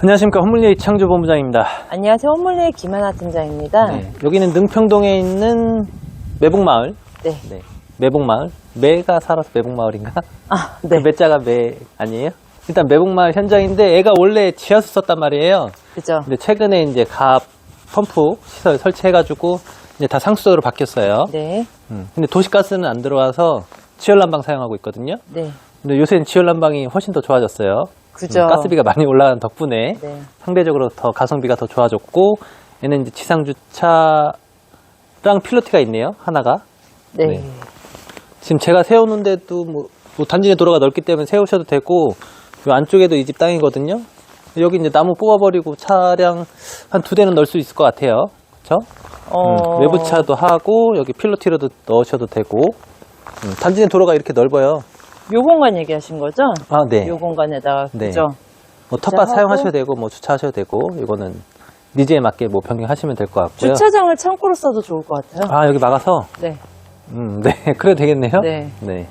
안녕하십니까 홈물리 이창조 본부장입니다. 안녕하세요. 홈몰리의 김하나 팀장입니다. 네, 여기는 능평동에 있는 매봉마을. 네. 네, 매봉마을. 매가 살아서 매봉마을인가? 아, 네. 그 매자가 매 아니에요? 일단 매봉마을 현장인데 애가 원래 지하수 썼단 말이에요. 그죠? 근데 최근에 이제 가압 펌프 시설 설치해가지고 이제 다 상수도로 바뀌었어요. 네. 음, 근데 도시가스는 안 들어와서 지열난방 사용하고 있거든요. 네. 근데 요새는 지열난방이 훨씬 더 좋아졌어요. 그죠? 음, 가스비가 많이 올라간 덕분에 네. 상대적으로 더 가성비가 더 좋아졌고 얘는 이제 지상 주차랑 필로티가 있네요 하나가 네. 네. 지금 제가 세우는데도 뭐, 뭐 단지 내 도로가 넓기 때문에 세우셔도 되고 요 안쪽에도 이 집 땅이거든요 여기 이제 나무 뽑아버리고 차량 한 두 대는 넣을 수 있을 것 같아요 그렇죠 어, 외부차도 하고 여기 필로티로도 넣으셔도 되고 음, 단지 내 도로가 이렇게 넓어요 요 공간 얘기하신 거죠? 아 네. 요 공간에다가 네. 그죠? 뭐 텃밭. 사용하셔도 되고 뭐 주차하셔도 되고 이거는 니즈에 맞게 뭐 변경하시면 될 것 같고요. 주차장을 창고로 써도 좋을 것 같아요. 아 여기 막아서 네. 음, 네 그래도 되겠네요. 네. 네.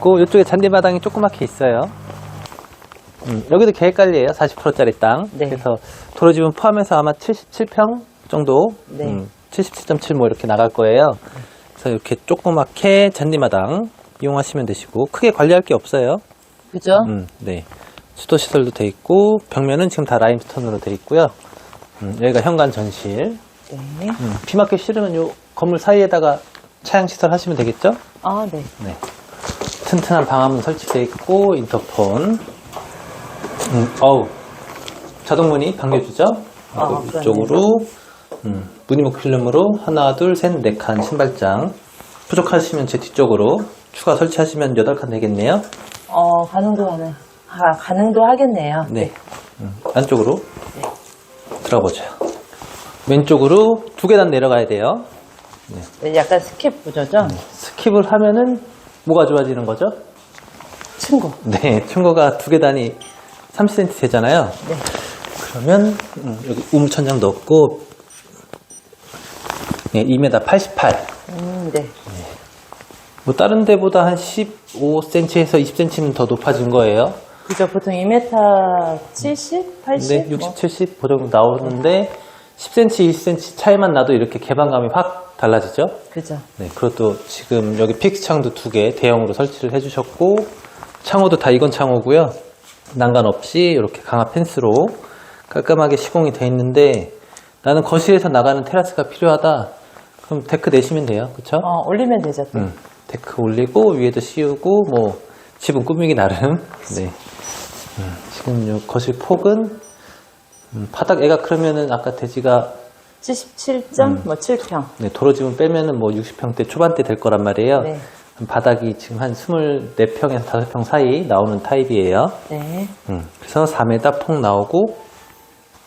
그 이쪽에 잔디마당이 조그맣게 있어요. 음, 여기도 계획관리예요. 40%짜리 땅. 네. 그래서 도로지분 포함해서 아마 77평 정도, 네. 음, 77.7 뭐 이렇게 나갈 거예요. 그래서 이렇게 조그맣게 잔디마당 이용하시면 되시고 크게 관리할 게 없어요. 그죠? 음, 네. 수도 시설도 돼 있고 벽면은 지금 다 라임스톤으로 돼 있고요. 음, 여기가 현관 전실. 네. 음, 비 맞기 싫으면 요 건물 사이에다가 차양 시설 하시면 되겠죠? 아, 네. 네. 튼튼한 방화문 설치돼 있고 인터폰. 음, 어우. 자동문이 당겨주죠? 아. 이쪽으로 음, 무늬목 필름으로 하나, 둘, 셋, 네 칸 신발장. 부족하시면 제 뒤쪽으로 추가 설치하시면 여덟 칸 되겠네요. 어, 가능도 하네. 아, 가능도 하겠네요. 네. 음, 안쪽으로 들어보죠. 왼쪽으로 두 계단 내려가야 돼요. 네, 약간 스킵 구조죠? 스킵을 하면은 뭐가 좋아지는 거죠? 친구. 네, 층고가 두 계단이 30cm 되잖아요. 네. 그러면 음, 여기 우물천장 넣고 네, 2m 88. 음, 네. 뭐 다른 데보다 한 15cm에서 20cm는 더 높아진 거예요. 그죠? 보통 2m 70? 80? 네, 60, 70 보정 나오는데 10cm, 20cm 차이만 나도 이렇게 개방감이 확 달라지죠. 그죠? 네, 그것도 지금 여기 픽스 창도 두 개 대형으로 설치를 해주셨고 창호도 다 이건 창호고요. 난간 없이 이렇게 강화 펜스로 깔끔하게 시공이 돼 있는데 나는 거실에서 나가는 테라스가 필요하다. 그럼 데크 내시면 돼요, 그렇죠? 어, 올리면 되죠. 또. 음, 데크 올리고 위에도 씌우고 뭐 집은 꾸미기 나름. 네. 음, 지금 요 거실 폭은 음, 바닥 애가 그러면은 아까 돼지가 77점? 음. 뭐 7평. 네, 도로지분 빼면은 뭐 60평대 초반대 될 거란 말이에요. 네. 바닥이 지금 한 24평에서 5평 사이 나오는 타입이에요. 네. 음, 그래서 4m 폭 나오고,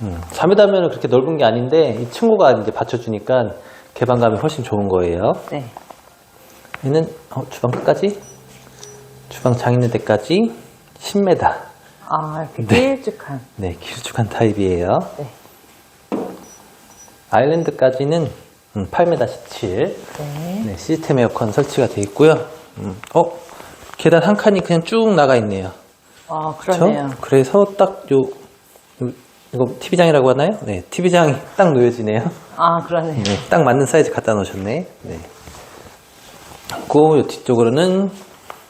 음, 4m면 그렇게 넓은 게 아닌데, 이 층고가 이제 받쳐주니까 개방감이 훨씬 좋은 거예요. 네. 얘는, 어, 주방 끝까지? 주방 장 있는 데까지 10m. 아, 이렇게 네. 길쭉한. 네, 길쭉한 타입이에요. 네. 아일랜드까지는 음, 8m 17. 네. 네, 시스템 에어컨 설치가 되어 있고요. 음, 어, 계단 한 칸이 그냥 쭉 나가 있네요. 아? 그러네요. 그래서 딱 요, 요- 이거 TV장이라고 하나요? 네, TV장이 딱 놓여지네요. 아, 그러네요. 네, 딱 맞는 사이즈 갖다 놓으셨네. 네. 그리고 요 뒤쪽으로는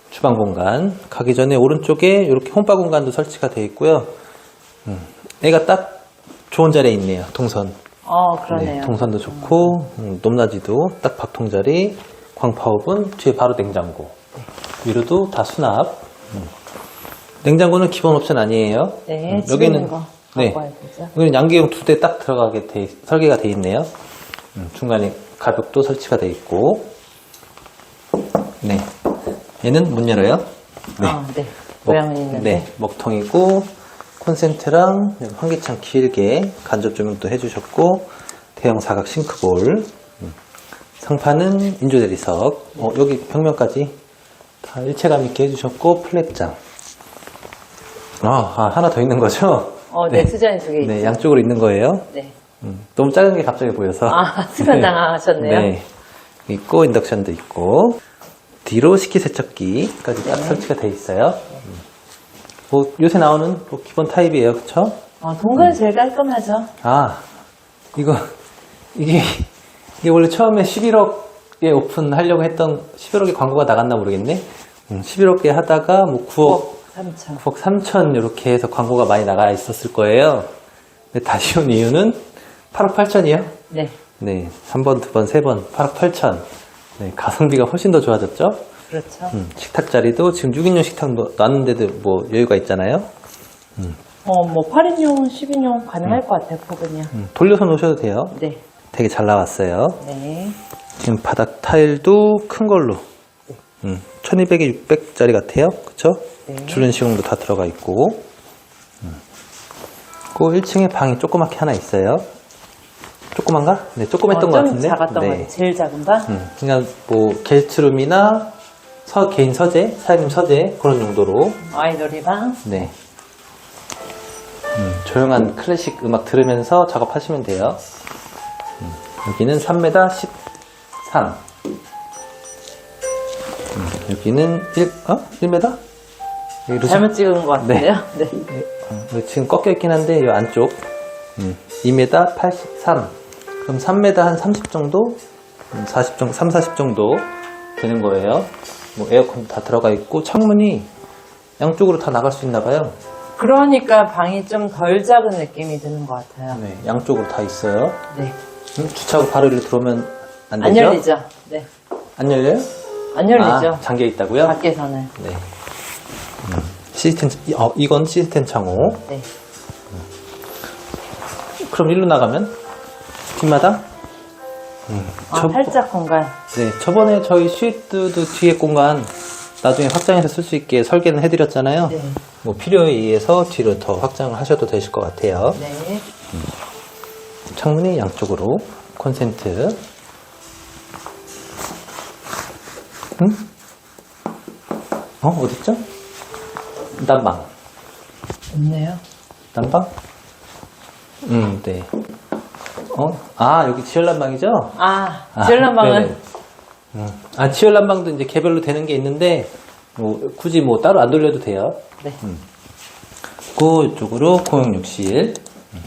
주방 공간. 가기 전에 오른쪽에 이렇게 홈바 공간도 설치가 되어 있고요. 음, 애가 딱 좋은 자리에 있네요. 동선. 어, 네, 그러네요. 동선도 좋고 음, 높낮이도 딱 밥통 자리 광파오븐 뒤에 바로 냉장고 위로도 다 수납 음. 냉장고는 기본 옵션 아니에요 네, 음, 거 네. 여기는 양계용 두대 딱 들어가게 돼 있- 설계가 돼 있네요 음, 중간에 가벽도 설치가 돼 있고 네 얘는 문 열어요 네. 아, 네. 먹- 모양은 있는데. 네, 먹통이고 콘센트랑 환기창 길게 간접 조명도 해주셨고 대형 사각 싱크볼 음. 상판은 인조 대리석 어, 여기 벽면까지 다 일체감 있게 해주셨고 플랫장 아, 아, 하나 더 있는 거죠? 어, 네, 수전이 두 개 있죠. 네, 양쪽으로 있는 거예요. 네. 음, 너무 작은 게 갑자기 보여서. 아, 순간 당황하셨네요. 네. 있고 인덕션도 있고 뒤로 식기 세척기까지 딱 네. 설치가 돼 있어요. 음. 뭐 요새 나오는 뭐 기본 타입이에요, 그렇죠? 어, 동굴은 제일 깔끔하죠. 아, 이거, 이게, 이게 원래 처음에 11억에 오픈하려고 했던 11억에 광고가 나갔나 모르겠네. 음, 11억에 하다가 뭐 9억, 3천. 9억 3천 이렇게 해서 광고가 많이 나가 있었을 거예요. 근데 다시 온 이유는 8억 8천이요? 네. 네, 한 번, 두 번, 세 번, 8억 8천. 네, 가성비가 훨씬 더 좋아졌죠? 그렇죠. 음, 식탁 자리도 지금 6인용 식탁 놨는데도 뭐 여유가 있잖아요. 어, 뭐 8인용, 10인용 가능할 것 같아요, 폭은요. 음, 돌려서 놓으셔도 돼요. 네. 되게 잘 나왔어요. 네. 지금 바닥 타일도 큰 걸로. 음, 1200에 600짜리 같아요. 그쵸? 네. 줄은 시공도 다 들어가 있고. 음. 그 1층에 방이 조그맣게 하나 있어요. 조그만가? 네, 조그맸던 어, 것좀 같은데. 작았던 것 네. 같아요. 제일 작은 방? 음, 그냥 뭐 게스트룸이나 서, 개인 서재, 사장님 서재 그런 용도로 아이돌이 방? 네. 음, 조용한 클래식 음악 들으면서 작업하시면 돼요. 음, 여기는 3m 13. 음, 여기는 1, 어? 1m? 여기 잘못 찍은 것 같은데요? 네. 어, 여기 지금 꺾여 있긴 한데 이 안쪽 음, 2m 83. 그럼 3m 한 30 정도, 음, 40 정도, 3, 40 정도 되는 거예요. 뭐 에어컨 다 들어가 있고 창문이 양쪽으로 다 나갈 수 있나 봐요. 그러니까 방이 좀 덜 작은 느낌이 드는 것 같아요. 네, 양쪽으로 다 있어요. 네. 음, 주차하고 바로 일로 들어오면 안 되죠? 안 열리죠? 네. 안 열려요? 안 열리죠? 아, 잠겨 있다고요? 밖에서는. 네. 음, 시스템, 어, 이건 시스템 창호. 네. 그럼 일로 나가면 뒷마당? 음, 아, 저- 살짝 공간. 네, 저번에 저희 스위트도 뒤에 공간 나중에 확장해서 쓸 수 있게 설계는 해드렸잖아요. 네. 뭐 필요에 의해서 뒤로 더 확장을 하셔도 되실 것 같아요. 네. 창문이 양쪽으로 콘센트. 응? 어 어딨죠? 난방. 없네요. 난방? 음, 네. 어? 아, 여기 지열 난방이죠? 아, 아, 지열난방은. 음. 아, 지열 난방도 이제 개별로 되는 게 있는데, 뭐, 굳이 뭐 따로 안 돌려도 돼요. 네. 그쪽으로 공용욕실. 음.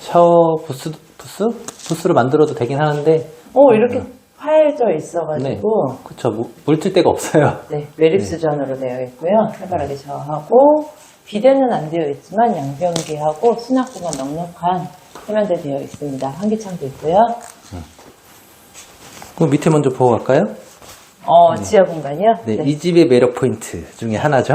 샤워 부스, 부스? 부스로 만들어도 되긴 하는데, 오, 이렇게 파여져 있어가지고. 네. 그쵸. 뭐, 물틀 데가 없어요. 네, 매립수전으로 되어 있고요. 해바라기 샤워하고 비대는 안 되어 있지만 양변기하고 수납구가 넉넉한 세면대 되어 있습니다. 환기창도 있고요. 그럼 밑에 먼저 보고 갈까요? 어, 지하 공간이요? 네, 이 집의 매력 포인트 중에 하나죠.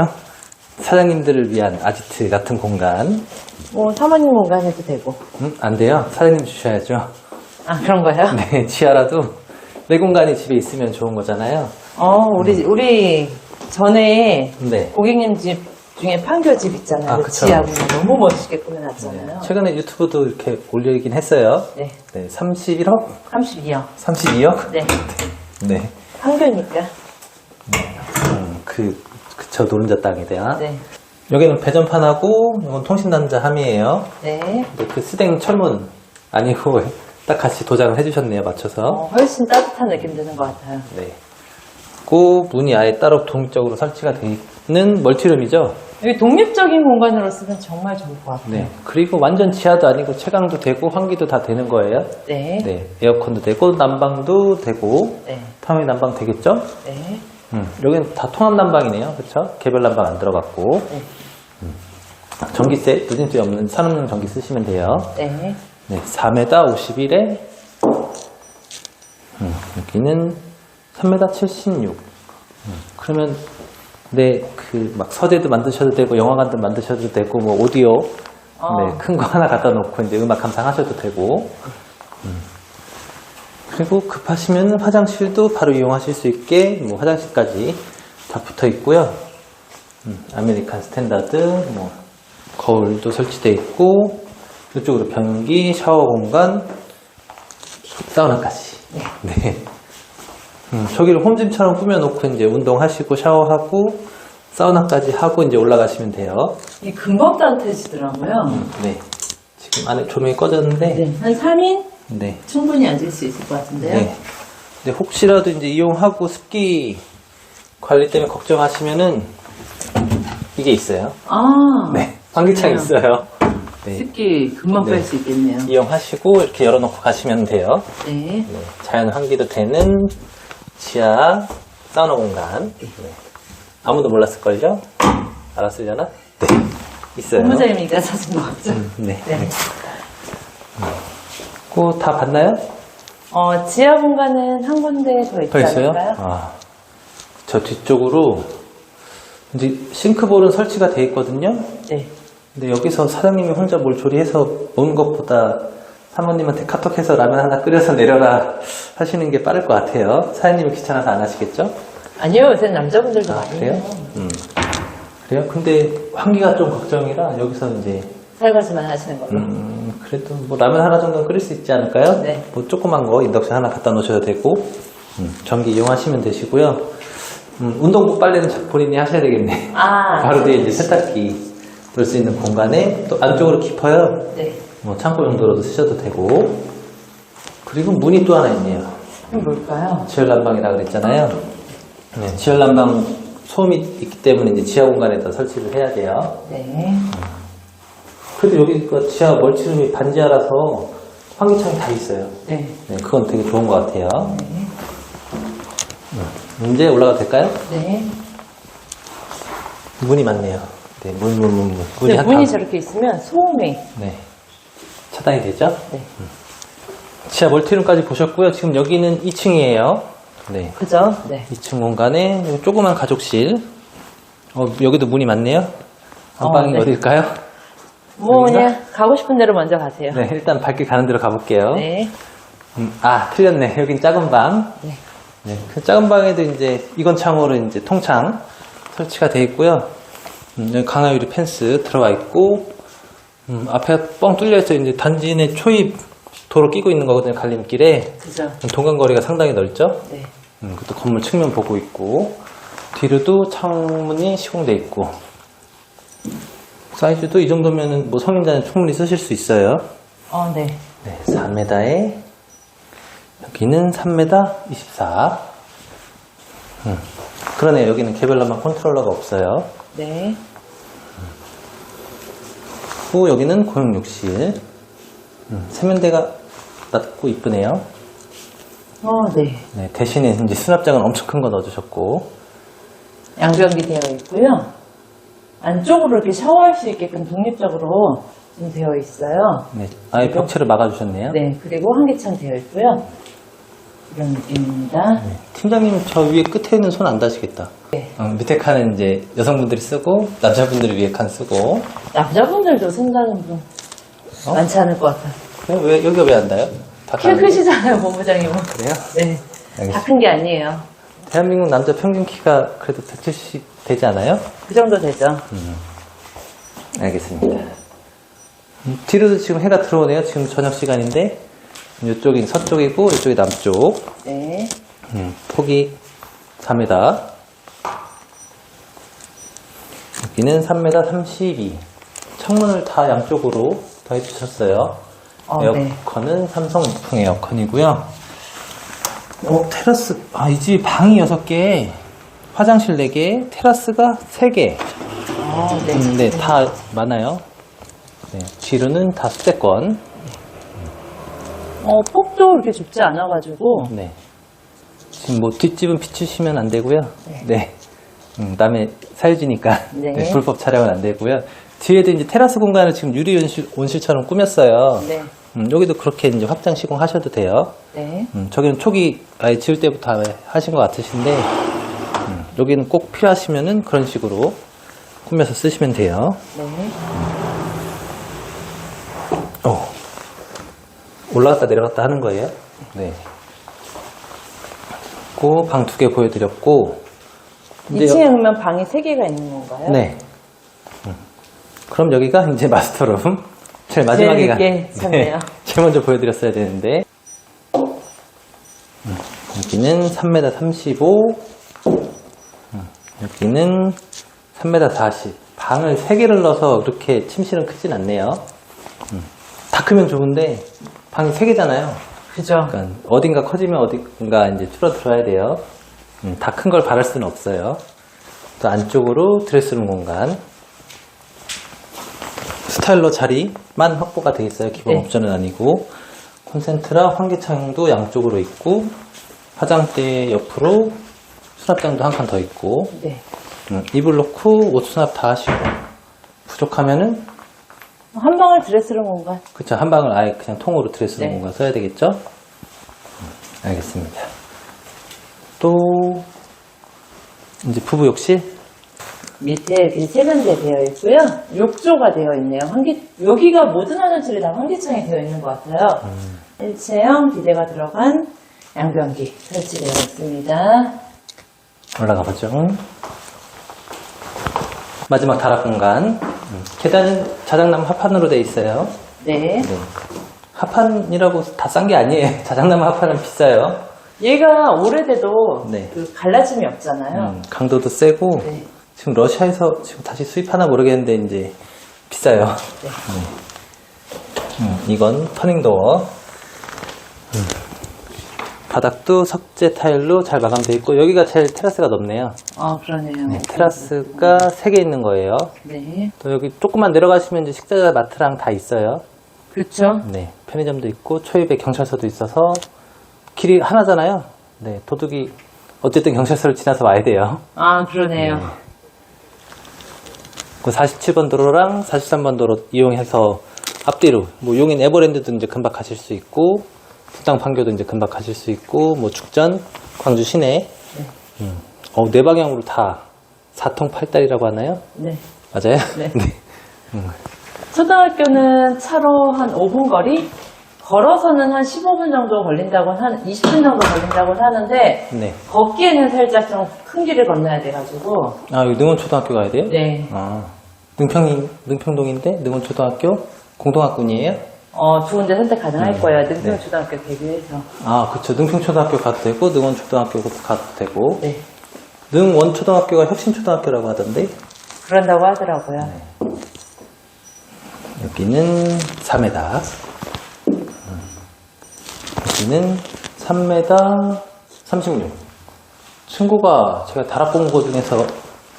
사장님들을 위한 아지트 같은 공간. 뭐 사모님 공간 해도 되고. 음, 안 돼요. 사장님 주셔야죠. 아, 그런 거요? 네, 지하라도 내 공간이 집에 있으면 좋은 거잖아요. 어, 우리, 우리 전에 네. 고객님 집 중에 판교 집 있잖아요. 아, 그 그쵸. 지하 너무 멋있게 꾸며놨잖아요. 최근에 유튜브도 이렇게 올리긴 했어요. 네. 네, 31억? 32요. 32억? 네. 네. 판교니까. 음, 그, 그쵸, 노른자 땅에 대한. 네. 여기는 배전판하고, 이건 통신단자 함이에요. 네. 근데 그 스댕 철문 아니고, 딱 같이 도장을 해주셨네요, 맞춰서. 어, 훨씬 따뜻한 느낌 드는 것 같아요. 네. 그 문이 아예 따로 독립적으로 설치가 되어 있는 멀티룸이죠. 여기 독립적인 공간으로 쓰면 정말 좋을 것 같아요. 네. 그리고 완전 지하도 아니고 채광도 되고 환기도 다 되는 거예요. 네. 네. 에어컨도 되고 난방도 되고 네. 타워의 난방 되겠죠? 네. 음. 여기는 다 통합 난방이네요. 그렇죠? 개별 난방 안 들어갔고. 네. 음. 전기세 누진세 없는 산업용 전기 쓰시면 돼요. 네. 네. 4m 51에 음, 여기는 3m 76. 음, 그러면 네, 그막 서재도 만드셔도 되고 영화관도 만드셔도 되고 뭐 오디오 어. 네, 큰 거 하나 갖다 놓고 이제 음악 감상하셔도 되고 음. 그리고 급하시면 화장실도 바로 이용하실 수 있게 뭐 화장실까지 다 붙어 있고요. 음, 아메리칸 스탠다드 뭐 거울도 설치되어 있고 이쪽으로 변기, 샤워 공간, 사우나까지. 네. 음, 저기를 홈짐처럼 꾸며놓고 이제 운동하시고 샤워하고 사우나까지 하고 이제 올라가시면 돼요. 이 금방 따뜻해지더라고요. 네. 지금 안에 조명이 꺼졌는데, 네. 한 3인 네. 충분히 앉을 수 있을 것 같은데요. 네. 근데 혹시라도 이제 이용하고 습기 관리 때문에 걱정하시면은 이게 있어요. 아. 네. 환기창 좋네요. 있어요. 네. 습기 금방 네. 뺄 수 있겠네요. 이용하시고 이렇게 열어놓고 가시면 돼요. 네. 네, 자연 환기도 되는 지하 사우나 공간. 네. 아무도 몰랐을걸요? 알았으려나? 네. 있어요. 본부장님이니까 사진 먹었죠. 네. 네. 그거 다 봤나요? 어, 지하 공간은 한 군데 더 있지 더 있어요? 않을까요? 아, 저 뒤쪽으로 이제 싱크볼은 설치가 돼 있거든요. 네. 근데 여기서 사장님이 혼자 뭘 조리해서 먹는 것보다 사모님한테 카톡해서 라면 하나 끓여서 내려라 하시는 게 빠를 것 같아요. 사장님이 귀찮아서 안 하시겠죠? 아니요, 요새 남자분들도 아, 많이 그래요? 해요. 음. 그래요? 근데 환기가 좀 걱정이라 여기서 이제 설거지만 하시는 걸로. 음, 그래도 뭐 라면 하나 정도는 끓일 수 있지 않을까요? 네. 뭐 조그만 거 인덕션 하나 갖다 놓으셔도 되고 음, 전기 이용하시면 되시고요. 음, 운동복 빨래는 자- 본인이 하셔야 되겠네. 아, 바로 뒤에 이제 세탁기 놓을 수 있는 공간에 또 안쪽으로 깊어요. 네. 뭐 창고 용도로도 쓰셔도 되고 그리고 문이 또 하나 있네요. 그럼 뭘까요? 지열 난방이라 그랬잖아요. 네, 지열 난방 소음이 있기 때문에 이제 지하 공간에다 설치를 해야 돼요. 네. 그래도 여기 그 지하 멀티룸이 반지하라서 환기창이 다 있어요. 네. 네, 그건 되게 좋은 것 같아요. 네. 음, 이제 올라가도 될까요? 네. 문이 많네요. 네, 문, 문, 문, 문. 문이 한 문이 칸. 저렇게 있으면 소음이. 네. 차단이 되죠? 네. 지하 멀티룸까지 보셨고요. 지금 여기는 2층이에요. 네. 그죠? 네. 2층 공간에 요 조그만 가족실. 어, 여기도 문이 많네요. 안방이 어, 네. 어딜까요? 뭐 여기가? 그냥 가고 싶은 대로 먼저 가세요. 네, 일단 밝게 가는 대로 가볼게요. 네. 음, 아, 틀렸네. 여긴 작은 방. 네. 네, 그 작은 방에도 이제 이건 창으로 이제 통창 설치가 되어 있고요. 음, 여기 강화유리 펜스 들어가 있고, 음, 앞에 뻥 뚫려 있어 이제 단지 내 초입 도로 끼고 있는 거거든요. 갈림길에 그죠? 동간거리가 상당히 넓죠. 네. 음, 그것도 건물 측면 보고 있고 뒤로도 창문이 시공돼 있고 사이즈도 이 정도면은 뭐 성인자는 충분히 쓰실 수 있어요. 어, 네. 네, 4m에 여기는 3m 24. 음, 그러네요. 여기는 개별난방 컨트롤러가 없어요. 네. 후 여기는 고용욕실. 음, 세면대가 낮고 이쁘네요. 어, 네. 네, 대신에 이제 수납장은 엄청 큰 거 넣어주셨고 양변기 되어 있고요. 안쪽으로 이렇게 샤워할 수 있게끔 독립적으로 좀 되어 있어요. 네, 아예 벽체를 막아주셨네요. 네. 그리고 환기창 되어 있고요. 이런 느낌입니다. 네, 팀장님 저 위에 끝에 있는 손안 다시겠다. 네. 어, 밑에 칸은 이제 여성분들이 쓰고 남자분들이 위에 칸 쓰고 남자분들도 쓴다는 분 어? 많지 않을 것 같아요. 왜, 왜 여기가 왜안 닿아요? 다 키? 크시잖아요, 본부장님은. 그래요? 네. 다 큰 게 아니에요. 대한민국 남자 평균 키가 그래도 170 되지 않아요? 그 정도 되죠. 알겠습니다. 음, 뒤로도 지금 해가 들어오네요. 지금 저녁 시간인데 이쪽이 서쪽이고 이쪽이 남쪽. 네. 음, 폭이 3m. 여기는 3m 32. 창문을 다 양쪽으로 더 해주셨어요. 어, 네. 에어컨은 삼성 무풍 에어컨이고요. 어, 테라스, 아, 이 집이 방이 6개, 화장실 4개, 테라스가 3개. 어, 네. 음, 네, 다 많아요. 네, 뒤로는 다 수대권. 어, 폭도 이렇게 좁지 않아가지고. 네. 지금 뭐 뒷집은 비추시면 안 되고요. 네. 네. 음, 남의 사유지니까 네. 네, 불법 촬영은 안 되고요. 뒤에도 이제 테라스 공간을 지금 유리 온실, 온실처럼 꾸몄어요. 네. 음, 여기도 그렇게 이제 확장 시공하셔도 돼요. 네. 음, 저기는 초기 아예 지을 때부터 아예 하신 것 같으신데 음, 여기는 꼭 필요하시면은 그런 식으로 꾸며서 쓰시면 돼요. 네. 어. 올라갔다 내려갔다 하는 거예요? 네. 방 두 개 보여드렸고. 이제 2층에 그러면 방이 3개가 있는 건가요? 네. 음. 그럼 여기가 이제 마스터룸. 제일 마지막에 가. 늦게 쳤네요. 제일 먼저 보여드렸어야 되는데. 음, 여기는 3m 35. 음, 여기는 3m 40. 방을 3개를 넣어서 그렇게 침실은 크진 않네요. 음, 다 크면 좋은데, 방이 3개잖아요. 그죠. 그러니까 어딘가 커지면 어딘가 이제 줄어들어야 돼요. 음, 다큰 걸 바랄 수는 없어요. 또 안쪽으로 드레스룸 공간. 타일러 자리만 확보가 되어 있어요. 기본 네. 옵션은 아니고 콘센트랑 환기창도 양쪽으로 있고 화장대 옆으로 수납장도 한 칸 더 있고 네. 음, 이불 넣고 옷 수납 다 하시고 부족하면은 한 방울 드레스룸 공간. 그쵸 한 방을 아예 그냥 통으로 드레스룸 네. 공간 써야 되겠죠? 음, 알겠습니다. 또 이제 부부 욕실 밑에 이렇게 세면대 되어 있고요. 욕조가 되어 있네요. 환기, 여기가 모든 화장실이 다 환기창이 되어 있는 것 같아요. 일체형 비데가 들어간 양변기 설치되어 있습니다. 올라가 보죠. 마지막 다락 공간 음, 계단은 자작나무 합판으로 되어 있어요. 네. 네. 합판이라고 다 싼 게 아니에요. 자작나무 합판은 비싸요. 얘가 오래돼도 네. 그 갈라짐이 없잖아요. 음, 강도도 세고 네. 지금 러시아에서 지금 다시 수입하나 모르겠는데 이제 비싸요. 네. 음, 이건 터닝도어. 음. 바닥도 석재 타일로 잘 마감되어 있고 여기가 제일 테라스가 넓네요. 아, 그러네요. 네, 테라스가 3개 있는 거예요. 네. 또 여기 조금만 내려가시면 이제 식자 마트랑 다 있어요. 그렇죠. 네, 편의점도 있고 초입에 경찰서도 있어서 길이 하나잖아요. 네, 도둑이 어쨌든 경찰서를 지나서 와야 돼요. 아, 그러네요. 그 47번 도로랑 43번 도로 이용해서 앞뒤로 뭐 용인 에버랜드도 이제 금방 가실 수 있고 수당 판교도 이제 금방 가실 수 있고 뭐 죽전 광주 시내 음. 어, 네 방향으로 다 4통 8달이라고 하나요? 네. 맞아요? 네. 초등학교는 차로 한 5분 거리, 걸어서는 한 15분 정도 걸린다고 한 20분 정도 걸린다고 하는데 네. 걷기에는 살짝 좀 큰 길을 건너야 돼가지고 아, 여기 능원 초등학교 가야 돼요? 네. 아, 능평이, 능평동인데 능원 초등학교 공동학군이에요? 어, 두 군데 선택 가능할 음. 거예요. 네. 능평초등학교 대비해서. 아, 그쵸. 능평 초등학교 가도 되고, 능원 초등학교 가도 되고, 네. 능원 초등학교가 혁신 초등학교라고 하던데, 그런다고 하더라고요. 네. 여기는 4m. 여기는 3m 36. 친구가 제가 다락공고 중에서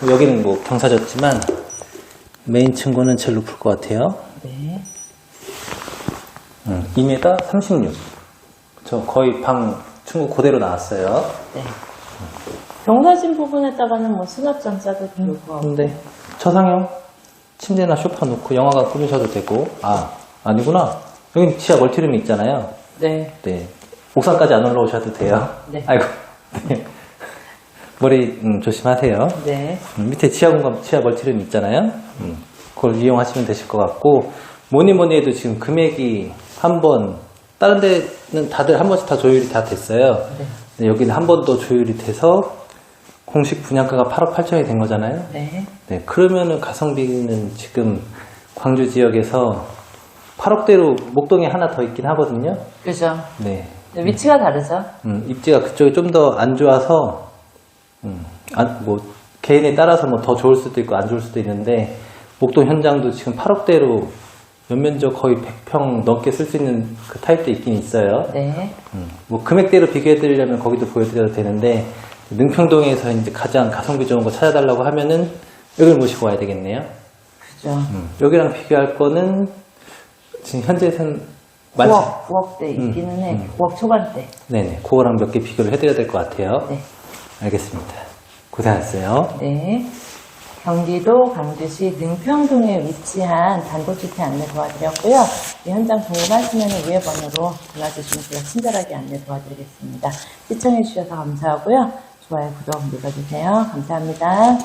여기는 뭐 경사졌지만 메인 친구는 제일 높을 것 같아요. 네. 음, 2m 36. 저 거의 방 친구 그대로 나왔어요. 네. 경사진 부분에다가는 뭐 수납장 좋을 것 같고. 근데 저상형 침대나 소파 놓고 영화관 꾸미셔도 되고 아 아니구나 여기 지하 멀티룸이 있잖아요. 네. 네 옥상까지 안 올라오셔도 돼요. 네. 아이고 네. 머리 음, 조심하세요. 네. 음, 밑에 지하 공간 지하 멀티룸 있잖아요. 음, 그걸 이용하시면 되실 것 같고 뭐니 뭐니 해도 지금 금액이 한 번 다른 데는 다들 한 번씩 다 조율이 다 됐어요. 네. 근데 여기는 한 번 더 조율이 돼서 공식 분양가가 8억 8천이 된 거잖아요. 네. 네, 그러면은 가성비는 지금 광주 지역에서 8억대로 목동에 하나 더 있긴 하거든요. 그죠. 네. 위치가 다르죠. 음, 입지가 그쪽이 좀 더 안 좋아서, 음, 안, 뭐, 개인에 따라서 뭐 더 좋을 수도 있고 안 좋을 수도 있는데, 목동 현장도 지금 8억대로 연면적 거의 100평 넘게 쓸 수 있는 그 타입도 있긴 있어요. 네. 음, 뭐 금액대로 비교해드리려면 거기도 보여드려도 되는데 능평동에서 이제 가장 가성비 좋은 거 찾아달라고 하면은 여기를 모시고 와야 되겠네요. 그죠. 음, 여기랑 비교할 거는 지금 현재는 많지. 9억, 9억대 있기는 해. 9억 초반대. 네네. 그거랑 몇 개 비교를 해드려야 될 것 같아요. 네. 알겠습니다. 고생하셨어요. 네. 경기도 강주시 능평동에 위치한 단독주택 안내 도와드렸고요. 이 현장 궁금하시면 위에 번호로 전화주시면 제가 친절하게 안내 도와드리겠습니다. 시청해주셔서 감사하고요. 좋아요, 구독 눌러주세요. 감사합니다.